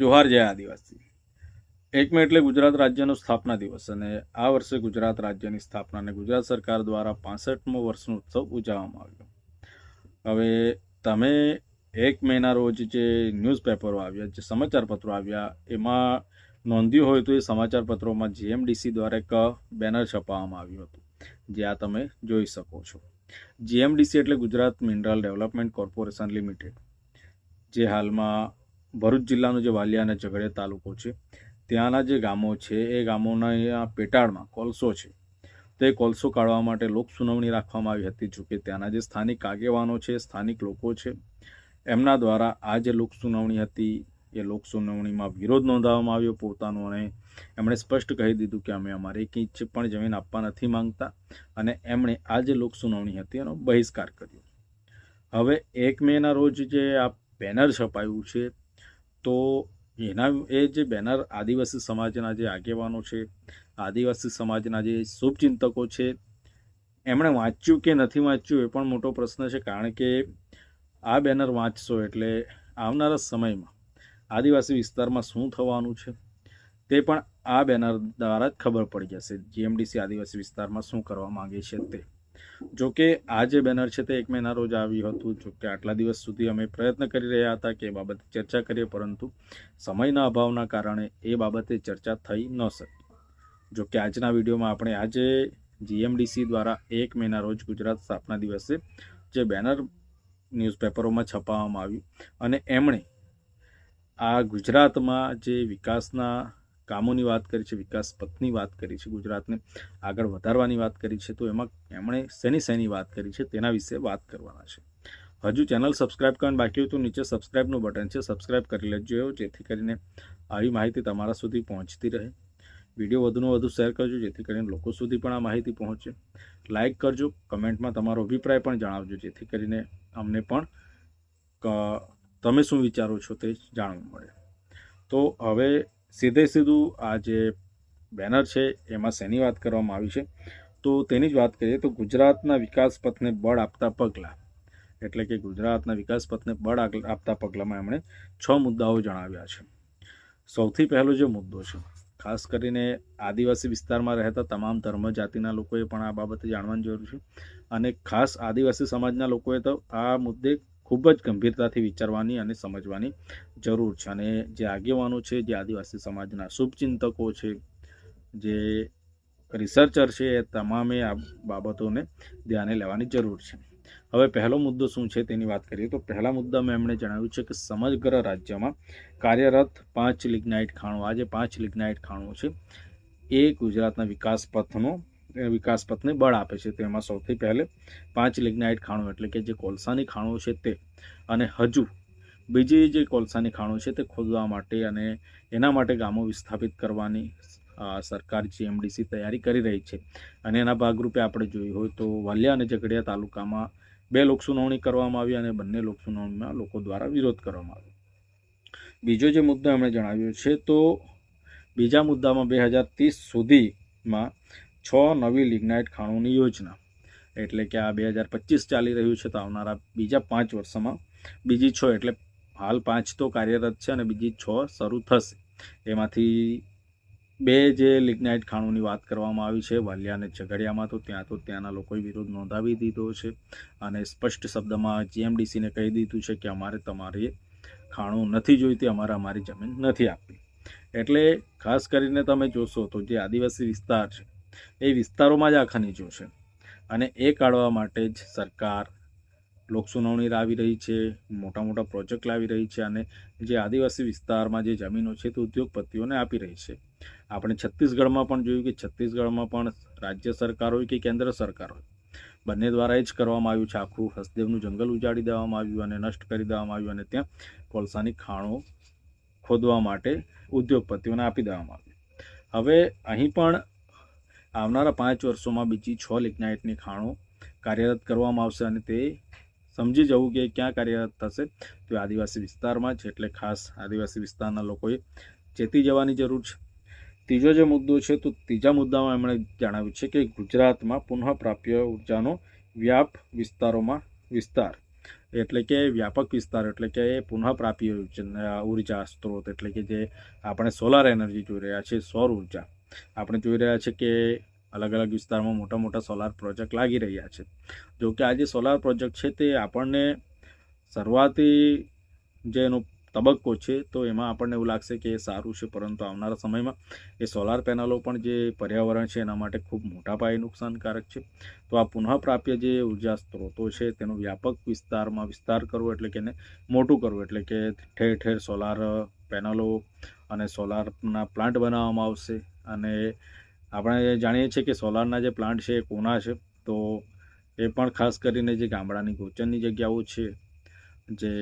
જોહાર જય આદિવાસી. એક મે એટલે ગુજરાત રાજ્યનો સ્થાપના દિવસ અને આ વર્ષે ગુજરાત રાજ્યની સ્થાપનાને ગુજરાત સરકાર દ્વારા પાસઠમો વર્ષનો ઉત્સવ ઉજવવામાં આવ્યો. હવે તમે એક મેના રોજ જે ન્યૂઝપેપરો આવ્યા, જે સમાચારપત્રો આવ્યા, એમાં નોંધ્યું હોય તો એ સમાચાર પત્રોમાં જીએમડીસી દ્વારા એક બેનર છપાવવામાં આવ્યું હતું. જે આ તમે જોઈ શકો છો. જીએમડીસી એટલે Gujarat mineral development corporation limited. જે હાલમાં ભરૂચ જિલ્લાનો જે વાલિયા અને ઝઘડિયા તાલુકો છે, ત્યાંના જે ગામો છે, એ ગામોના પેટાળમાં કોલસો છે. તે કોલસો કાઢવા માટે લોક સુનાવણી રાખવામાં આવી હતી જોકે ત્યાંના જે સ્થાનિક આગેવાનો છે, સ્થાનિક લોકો છે, એમના દ્વારા આ જે લોક સુનાવણી હતી, એ લોક સુનાવણીમાં વિરોધ નોંધાવવામાં આવ્યો પોતાનો અને એમણે સ્પષ્ટ કહી દીધું કે અમે અમારે એક પણ જમીન આપવા નથી માંગતા અને એમણે આ જે લોક સુનાવણી હતી એનો બહિષ્કાર કર્યો. હવે એક મેના રોજ જે આ બેનર છપાયું છે તો એના એ જે બેનર આદિવાસી સમાજના જે આગેવાનો છે, આદિવાસી સમાજના જે શુભચિંતકો છે, એમણે વાંચ્યું કે નથી વાંચ્યું એ પણ મોટો પ્રશ્ન છે, કારણ કે આ બેનર વાંચશો એટલે આવનારા સમયમાં આદિવાસી વિસ્તારમાં શું થવાનું છે, તે પણ આ બેનર દ્વારા જ ખબર પડી જશે. જીએમડીસી આદિવાસી વિસ્તારમાં શું કરવા માંગે છે તે. જો કે આ જે બેનર છે તે એક મહિના રોજ આવ્યું હતું. જો કે આટલા દિવસ સુધી અમે પ્રયત્ન કરી રહ્યા હતા કે એ બાબતે ચર્ચા કરીએ, પરંતુ સમયના અભાવના કારણે એ બાબતે ચર્ચા થઈ ન શકી. જો કે આજના વિડીયોમાં આપણે આજે જીએમડીસી દ્વારા એક મહિના રોજ ગુજરાત સ્થાપના દિવસે જે બેનર ન્યૂઝપેપરોમાં છપાવવામાં આવ્યું અને એમણે આ ગુજરાતમાં જે વિકાસના કામોની વાત કરી છે, વિકાસ પથની વાત કરી છે, ગુજરાતને આગળ વધારવાની વાત કરી છે, તો એમાં એમણે શેની શેની વાત કરી છે તેના વિશે વાત કરવાના છે. હજુ ચેનલ સબસ્ક્રાઇબ કરવાનું બાકી હોય તો નીચે સબસ્ક્રાઇબનું બટન છે, સબસ્ક્રાઇબ કરી લેજો, જેથી કરીને આવી માહિતી તમારા સુધી પહોંચતી રહે. વીડિયો વધુને વધુ શેર કરજો, જેથી કરીને લોકો સુધી પણ આ માહિતી પહોંચે. લાઇક કરજો, કમેન્ટમાં તમારો અભિપ્રાય પણ જણાવજો, જેથી કરીને અમને પણ તમે શું વિચારો છો તે જાણવું મળે. તો હવે સીધે સીધું આ જે બેનર છે, એમાં શેની વાત કરવામાં આવી છે? તો તેની જ વાત કરીએ તો ગુજરાતના વિકાસ પથને બળ આપતા પગલાં. એટલે કે ગુજરાતના વિકાસ પથને બળ આપતા પગલાંમાં એમણે છ મુદ્દાઓ જણાવ્યા છે. સૌથી પહેલો જે મુદ્દો છે, ખાસ કરીને આદિવાસી વિસ્તારમાં રહેતા તમામ ધર્મ જાતિના લોકોએ પણ આ બાબતે જાણવાની જરૂર છે. અને ખાસ આદિવાસી સમાજના લોકોએ તો આ મુદ્દે ખૂબ જ ગંભીરતાથી વિચારવાની અને સમજવાની જરૂર છે. અને જે આગેવાનો છે, જે આદિવાસી સમાજના શુભચિંતકો છે, જે રિસર્ચર છે, એ તમામે આ બાબતોને ધ્યાને લેવાની જરૂર છે. હવે પહેલો મુદ્દો શું છે તેની વાત કરીએ તો પહેલા મુદ્દામાં એમણે જણાવ્યું છે કે સમગ્ર રાજ્યમાં કાર્યરત પાંચ લિગ્નાઇટ ખાણો, આજે પાંચ લિગ્નાઇટ ખાણો છે. એ ગુજરાતના વિકાસ પથનો વિકાસ પથને બળ આપે છે. તેમાં સૌથી પહેલે પાંચ લિગ્નાઇટ ખાણો, એટલે કે જે કોલસાની ખાણો છે તે અને હજુ બીજી જે કોલસાની ખાણો છે તે ખોદવા માટે અને એના માટે ગામો વિસ્થાપિત કરવાની સરકાર જીએમડીસી તૈયારી કરી રહી છે. અને એના ભાગરૂપે આપણે જોયું હોય તો વાલિયા અને ઝઘડિયા તાલુકામાં બે લોકસુનાવણી કરવામાં આવી અને બંને લોકસુનાવણીમાં લોકો દ્વારા વિરોધ કરવામાં આવ્યો. બીજો જે મુદ્દો એમણે જણાવ્યો છે તો બીજા મુદ્દામાં બે હજાર ત્રીસ સુધીમાં છ નવી લિગ્નાઇટ ખાણોની યોજના. એટલે કે આ બે હજાર પચીસ ચાલી રહ્યું છે તો આવનારા બીજા પાંચ વર્ષમાં બીજી છ એટલે હાલ પાંચ તો કાર્યરત છે અને બીજી છ શરૂ થશે. એમાંથી બે જે લિગ્નાઇટ ખાણોની વાત કરવામાં આવી છે, વાલિયા અને ઝઘડિયામાં, તો ત્યાં તો ત્યાંના લોકોએ વિરોધ નોંધાવી દીધો છે અને સ્પષ્ટ શબ્દમાં જીએમડીસીને કહી દીધું છે કે અમારે તમારી ખાણું નથી જોઈતી, અમારે અમારી જમીન નથી આપવી. એટલે ખાસ કરીને તમે જોશો તો જે આદિવાસી વિસ્તાર છે એ વિસ્તારોમાં જ આ ખનીજો છે. અને એ કાઢવા માટે જ સરકાર લોકસુનાવણી લાવી રહી છે, મોટા મોટા પ્રોજેક્ટ લાવી રહી છે અને જે આદિવાસી વિસ્તારમાં જે જમીનો છે તે ઉદ્યોગપતિઓને આપી રહી છે. આપણે છત્તીસગઢમાં પણ જોયું કે છત્તીસગઢમાં પણ રાજ્ય સરકાર હોય કે કેન્દ્ર સરકાર હોય, બંને દ્વારા એ જ કરવામાં આવ્યું છે. આખું હસદેવનું જંગલ ઉજાડી દેવામાં આવ્યું અને નષ્ટ કરી દેવામાં આવ્યું અને ત્યાં કોલસાની ખાણો ખોદવા માટે ઉદ્યોગપતિઓને આપી દેવામાં આવ્યું હવે અહીં પણ આવનારા પાંચ વર્ષોમાં બીજી છ લિગ્નાઇટની ખાણો કાર્યરત કરવામાં આવશે અને તે સમજી જવું કે ક્યાં કાર્યરત થશે. તો આદિવાસી વિસ્તારમાં જ એટલે ખાસ આદિવાસી વિસ્તારના લોકોએ ચેતી જવાની જરૂર છે. ત્રીજો જે મુદ્દો છે તો ત્રીજા મુદ્દામાં એમણે જણાવ્યું છે કે ગુજરાતમાં પુનઃપ્રાપ્ય ઉર્જાનો વ્યાપ વિસ્તારોમાં વિસ્તાર એટલે કે વ્યાપક વિસ્તાર એટલે કે પુનઃપ્રાપ્ય ઊર્જા સ્ત્રોત એટલે કે જે આપણે સોલાર એનર્જી જોઈ રહ્યા છીએ, સૌર ઊર્જા. આપણે જોઈ રહ્યા છીએ કે અલગ અલગ વિસ્તારમાં મોટા મોટા સોલાર પ્રોજેક્ટ લાગી રહ્યા છે. જો કે આ જે સોલાર પ્રોજેક્ટ છે તે આપણને શરૂઆતી જે એનો તબક્કો છે તો એમાં આપણને એવું લાગશે કે એ સારું છે, પરંતુ આવનારા સમયમાં એ સોલાર પેનલો પણ જે પર્યાવરણ છે એના માટે ખૂબ મોટા પાયે નુકસાનકારક છે. તો આ પુનઃપ્રાપ્ય જે ઊર્જા સ્ત્રોતો છે તેનો વ્યાપક વિસ્તારમાં વિસ્તાર કરવો એટલે કે એને મોટું કરવું એટલે કે ઠેર ઠેર સોલાર પેનલો અને સોલારના પ્લાન્ટ બનાવવામાં આવશે. અને આપણે જાણીએ છીએ કે સોલારના જે પ્લાન્ટ છે એ કોના છે. તો એ પણ ખાસ કરીને જે ગામડાની ગોચરની જગ્યાઓ છે, જે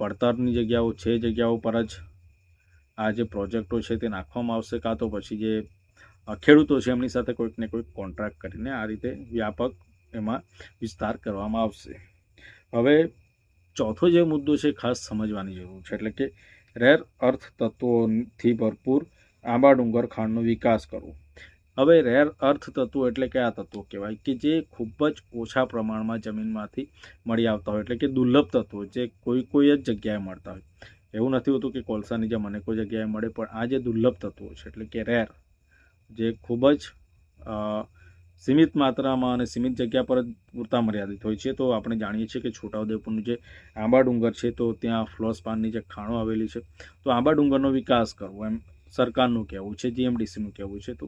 પડતરની જગ્યાઓ છે જગ્યાઓ પર જ આ જે પ્રોજેક્ટો છે તે નાખવામાં આવશે કાં તો પછી જે ખેડૂતો છે એમની સાથે કોઈક ને કોઈક કોન્ટ્રાક્ટ કરીને આ રીતે વ્યાપક એમાં વિસ્તાર કરવામાં આવશે. હવે ચોથો જે મુદ્દો છે ખાસ સમજવાની જરૂર છે. એટલે કે રેર અર્થ તત્વોથી ભરપૂર આંબા ડુંગર ખાંડનો વિકાસ કરવો. હવે રેર અર્થ તત્વો એટલે કયા તત્વો કહેવાય કે જે ખૂબ જ ઓછા પ્રમાણમાં જમીનમાંથી મળી આવતા હોય એટલે કે દુર્લભ તત્વો જે કોઈ કોઈ જ જગ્યાએ મળતા હોય. એવું નથી હોતું કે કોલસાની જેમ અનેકો જગ્યાએ મળે, પણ આ જે દુર્લભ તત્વો છે એટલે કે રેર, જે ખૂબ જ સીમિત માત્રામાં અને સીમિત જગ્યા પર જ પૂરતા મર્યાદિત હોય છે. તો આપણે જાણીએ છીએ કે છોટાઉદેપુરનું જે આંબા ડુંગર છે, તો ત્યાં ફ્લોસ્પાનની જે ખાણો આવેલી છે, તો આંબા ડુંગરનો વિકાસ કરવો એમ સરકારનું કહેવું છે, જીએમડીસીનું કહેવું છે તો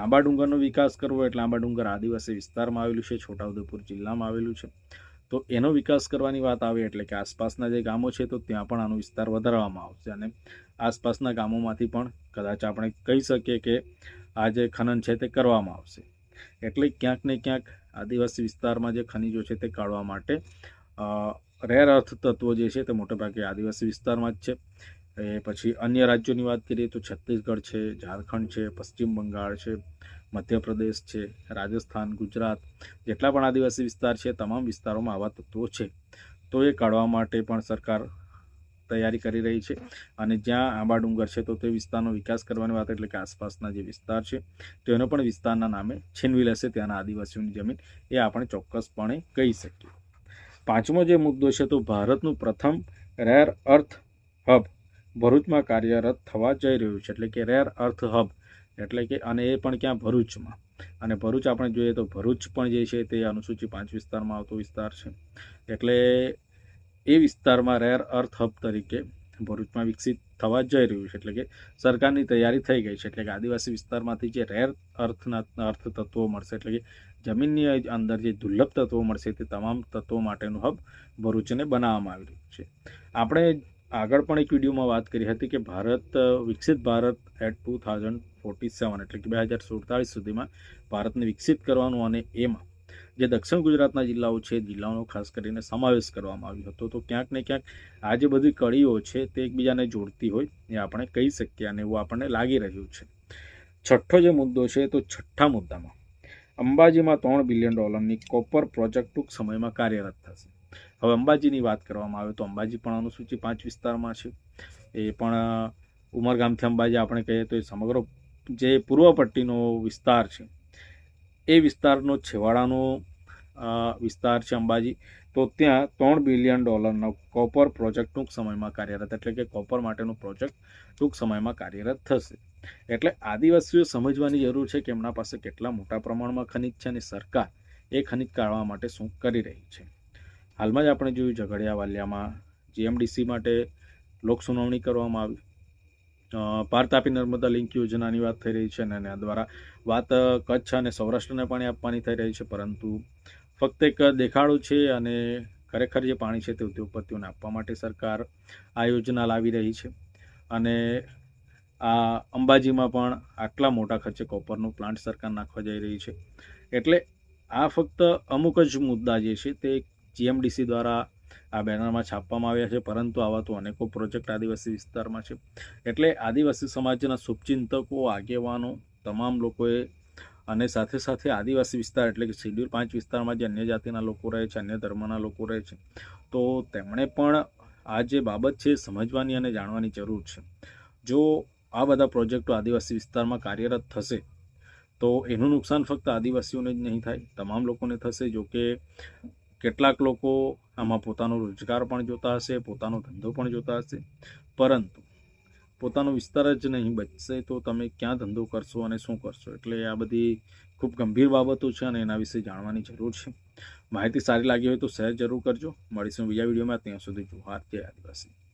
આંબા ડુંગરનો વિકાસ કરવો એટલે આંબા ડુંગર આદિવાસી વિસ્તારમાં આવેલું છે, છોટાઉદેપુર જિલ્લામાં આવેલું છે. તો એનો વિકાસ કરવાની વાત આવે એટલે કે આસપાસના જે ગામો છે તો ત્યાં પણ આનો વિસ્તાર વધારવામાં આવશે અને આસપાસના ગામોમાંથી પણ કદાચ આપણે કહી શકીએ કે આ જે ખનન છે તે કરવામાં આવશે. એટલે ક્યાંક ને ક્યાંક આદિવાસી વિસ્તારમાં જે ખનિજો છે તે કાઢવા માટે રેર અર્થ તત્વો જે છે તે મોટેભાગે આદિવાસી વિસ્તારમાં જ છે. એ પછી અન્ય રાજ્યોની વાત કરીએ તો છત્તીસગઢ છે, ઝારખંડ છે, પશ્ચિમ બંગાળ છે, મધ્યપ્રદેશ છે, રાજસ્થાન, ગુજરાત જેટલા પણ આદિવાસી વિસ્તાર છે, તમામ વિસ્તારોમાં આવા તત્વો છે. તો એ કાઢવા માટે પણ સરકાર તૈયારી કરી રહી છે અને જ્યાં આંબા ડુંગર છે તો તે વિસ્તારનો વિકાસ કરવાની વાત એટલે કે આસપાસના જે વિસ્તાર છે તેનો પણ વિસ્તારના નામે છીનવી લેશે ત્યાંના આદિવાસીઓની જમીન એ આપણે ચોક્કસપણે કહી શકીએ. પાંચમો જે મુદ્દો છે તો ભારતનું પ્રથમ રેર અર્થ હબ. ભરૂચમાં કાર્યરત થવા જઈ રહ્યું છે. એટલે કે રેર અર્થ હબ. એટલે કે અને એ પણ ક્યાં? ભરૂચમાં. અને ભરૂચ આપણે જોઈએ તો ભરૂચ પણ જે છે તે અનુસૂચિ પાંચ વિસ્તારમાં આવતો વિસ્તાર છે. એટલે એ વિસ્તારમાં રેર અર્થ હબ તરીકે ભરૂચમાં વિકસિત થવા જઈ રહ્યું છે. એટલે કે સરકારની તૈયારી થઈ ગઈ છે. એટલે કે આદિવાસી વિસ્તારમાંથી જે રેર અર્થના અર્થ તત્વો મળશે, એટલે કે જમીનની અંદર જે દુર્લભ તત્વો મળશે તે તમામ તત્વો માટેનું હબ ભરૂચને બનાવવામાં આવી રહ્યું છે. આપણે આગળ પણ એક વિડીયોમાં વાત કરી હતી કે ભારત વિકસિત Bharat at two thousand forty seven એટલે કે બે હજાર સુડતાલીસ સુધીમાં ભારતને વિકસિત કરવાનું અને એમાં જે દક્ષિણ ગુજરાતના જિલ્લાઓ છે, જિલ્લાઓનો ખાસ કરીને સમાવેશ કરવામાં આવ્યો હતો, તો ક્યાંક ને ક્યાંક આ જે બધી કડીઓ છે તે એકબીજાને જોડતી હોય એ આપણે કહી શકીએ અને એવું આપણને લાગી રહ્યું છે. છઠ્ઠો જે મુદ્દો છે તો છઠ્ઠા મુદ્દામાં. અંબાજીમાં ત્રણ બિલિયન ડોલરની કોપર પ્રોજેક્ટ ટૂંક સમયમાં કાર્યરત થશે. હવે અંબાજીની વાત કરવામાં આવે તો અંબાજી પણ અનુસૂચિ પાંચ વિસ્તારમાં છે. એ પણ ઉમરગામથી અંબાજી આપણે કહીએ તો એ સમગ્ર જે પૂર્વ પટ્ટીનો વિસ્તાર છે, એ વિસ્તારનો છેવાડાનો વિસ્તાર છે અંબાજી. તો ત્યાં ત્રણ બિલિયન ડોલરનો કોપર પ્રોજેક્ટ ટૂંક સમયમાં કાર્યરત, એટલે કે કોપર માટેનો પ્રોજેક્ટ ટૂંક સમયમાં કાર્યરત થશે. એટલે આદિવાસીઓ સમજવાની જરૂર છે કે એમના પાસે કેટલા મોટા પ્રમાણમાં ખનિજ છે અને સરકાર એ ખનિજ કાઢવા માટે શું કરી રહી છે. હાલમાં જ આપણે જોયું ઝઘડિયા વાલિયામાં જીએમડીસી માટે લોક સુનાવણી કરવામાં આવી. ભારત આપી નર્મદા લિંક યોજનાની વાત થઈ રહી છે અને એના દ્વારા વાત કચ્છ અને સૌરાષ્ટ્રને પાણી આપવાની થઈ રહી છે, પરંતુ ફક્ત એક દેખાડો છે અને ખરેખર જે પાણી છે તે ઉદ્યોગપતિઓને આપવા માટે સરકાર આ યોજના લાવી રહી છે. અને આ અંબાજીમાં પણ આટલા મોટા ખર્ચે કોપરનું પ્લાન્ટ સરકાર નાખવા જઈ રહી છે. એટલે આ ફક્ત અમુક જ મુદ્દા જે છે તે જીએમડીસી દ્વારા આ બેનરમાં છાપવામાં આવ્યા છે, પરંતુ આવા તો અનેકો પ્રોજેક્ટ આદિવાસી વિસ્તારમાં છે. એટલે આદિવાસી સમાજના શુભચિંતકો, આગેવાનો, તમામ લોકોએ અને સાથે સાથે આદિવાસી વિસ્તાર એટલે કે શેડ્યુલ પાંચ વિસ્તારમાં જે અન્ય જાતિના લોકો રહે છે, અન્ય ધર્મના લોકો રહે છે, તો તેમણે પણ આ જે બાબત છે સમજવાની અને જાણવાની જરૂર છે. જો આ બધા પ્રોજેક્ટો આદિવાસી વિસ્તારમાં કાર્યરત થશે, તો એનું નુકસાન ફક્ત આદિવાસીઓને જ નહીં થાય, તમામ લોકોને થશે જો કે કેટલાક લોકો આમાં પોતાનો રોજગાર પણ જોતા હશે, પોતાનો ધંધો પણ જોતા હશે. પરંતુ પોતાનો વિસ્તાર જ નહીં બચશે તો તમે ક્યાં ધંધો કરશો અને શું કરશો? એટલે આ બધી ખૂબ ગંભીર બાબતો છે અને એના વિશે જાણવાની જરૂર છે. માહિતી સારી લાગી હોય તો શેર જરૂર કરજો. મળીશું બીજા વિડીયોમાં. ત્યાં સુધી જોહાર. જય આદિવાસી.